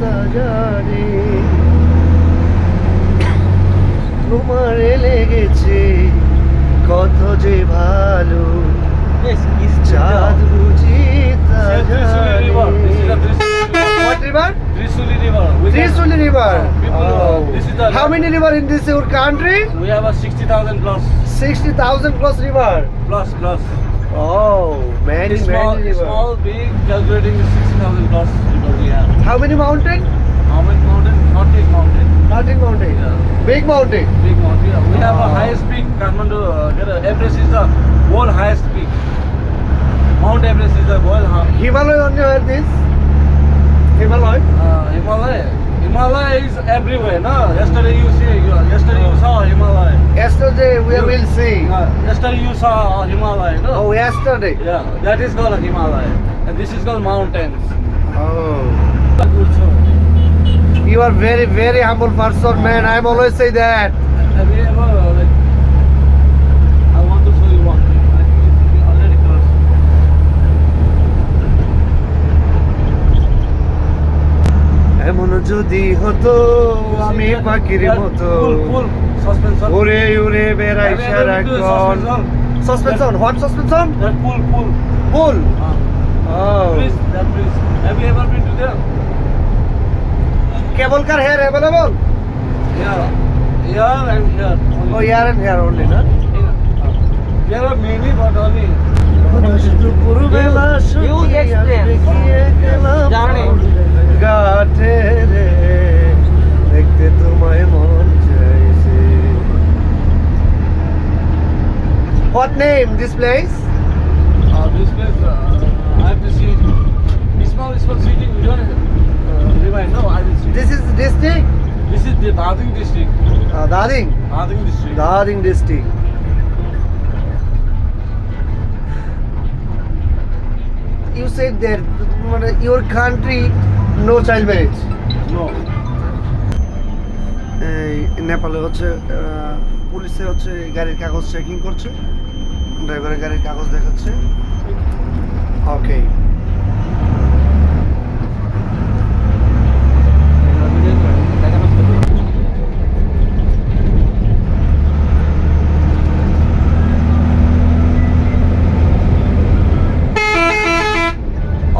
তা জানে তোমারে লেগেছে কত যে ভালো চাঁদ বুঝি Trisuli River. This is Trisuli river? Uh, the- How many river in this your country? We have a 60,000 plus, 60,000 plus river. plus, plus. Oh, many, small, many small, big, calculating is 60,000 plus river we have. How many mountain? How many mountain? Not big mountain. Nothing mountain. Yeah. Big mountain. Big mountain. Yeah. We have a highest peak. Kathmandu, uh, the Everest is the world highest peak. Mount Everest is the world hi- Himalaya only where this? Himalaya? uh, Himalaya. Himalaya is everywhere. No, yesterday you see. Yesterday you saw Himalaya. Yesterday we You- will see. Uh, yesterday you saw Himalaya. No. Oh, yesterday. Yeah, that is called Himalaya, and this is called mountains. Oh. You are very, very humble person, man. I'm always say that. যদি হতো আমি পাখির মতো Full, full suspension. উড়ে উড়ে বেড়াই Have you ever সারাক্ষণ suspension? Suspension what suspension Uh, ever been to cable car here available and here. only. Oh yeah and here only না Yeah. Uh, There are many, name this place? Uh, this place, uh, I have to see. Small, small city. We don't uh, remind. No, I will see. This is district? This is the Dading district. Uh, Dading. Dading district. Dading district. You said that মানে, your country no child marriage. No. নেপালে হচ্ছে পুলিশে হচ্ছে গাড়ির কাগজ checking করছে ড্রাইভারের গাড়ির কাগজ দেখাচ্ছে ওকে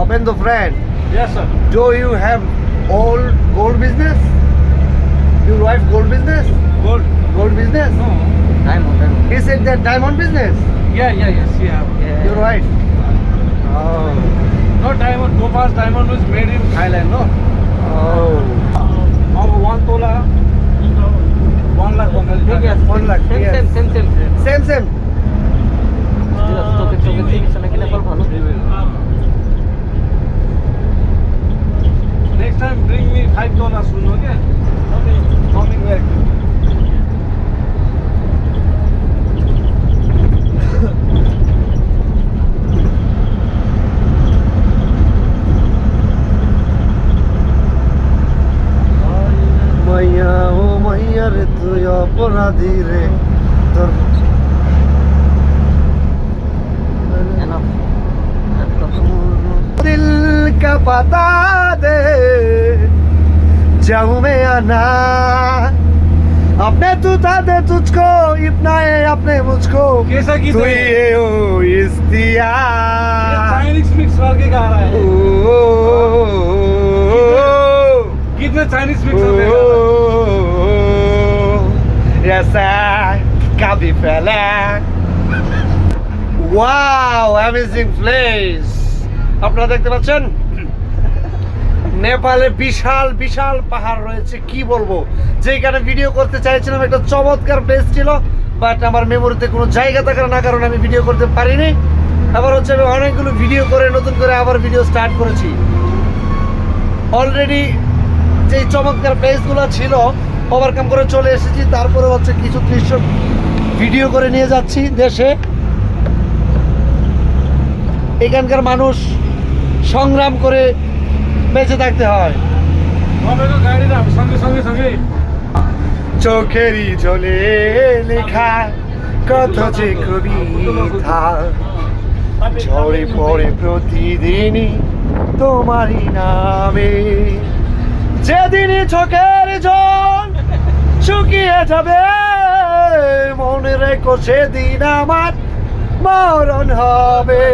Open the friend. Yes, sir. Do you have old gold business? Your wife gold business? Gold. Gold business? No. Diamond, diamond. He said that diamond business. Yeah, yeah, yes, yeah. Yeah. Your wife. Oh. No diamond. Topaz diamond was made in Thailand. No. Oh. Of one tola. One lakh one ঠিক আছে One lakh, same yes. Same same same Same same. চোখে চোখে চিকিৎসা নাকি নেপাল ভালো Next time bring me five dollars soon, okay? Coming back. অপরাধী রে তোর এনাফ दिल का पता दे जाऊं मैं आना अपने तू था दे तुझको इतना है अपने मुझको कैसा गीत तू है? ये हो इस दिया ये चाइनीज मिक्स करके गा रहा है गीत में चाइनीज मिक्स करके गा रहा है মাদ্রাসা কাবি ফেলা। ওয়াও অ্যামেজিং প্লেস আপনারা দেখতে পাচ্ছেন? নেপালে বিশাল বিশাল পাহাড় রয়েছে, কি বলব? যেখানে ভিডিও করতে চাইছিলাম, একটা চমৎকার প্লেস ছিল বাট আমার মেমোরিতে কোনো জায়গা থাকার না কারণে আমি ভিডিও করতে পারিনি। আবার হচ্ছে আমি অনেকগুলো ভিডিও করে, নতুন করে আবার ভিডিও স্টার্ট করেছি। অলরেডি যেই চমৎকার প্লেসগুলো ছিল ওভারকাম করে চলে এসেছি। তারপরে হচ্ছে কিছু দৃশ্য ভিডিও করে নিয়ে যাচ্ছি দেশে। এখানকার মানুষ সংগ্রাম করে বেঁচে থাকতে হয়। চোখেরই জলে লেখা কত যে কবি ঝরে পড়ে প্রতিদিনই তোমারই নামে। যেদিনই চোখের জল শুকিয়ে যাবে। মনে রেখো সেদিন আমার মরণ হবে।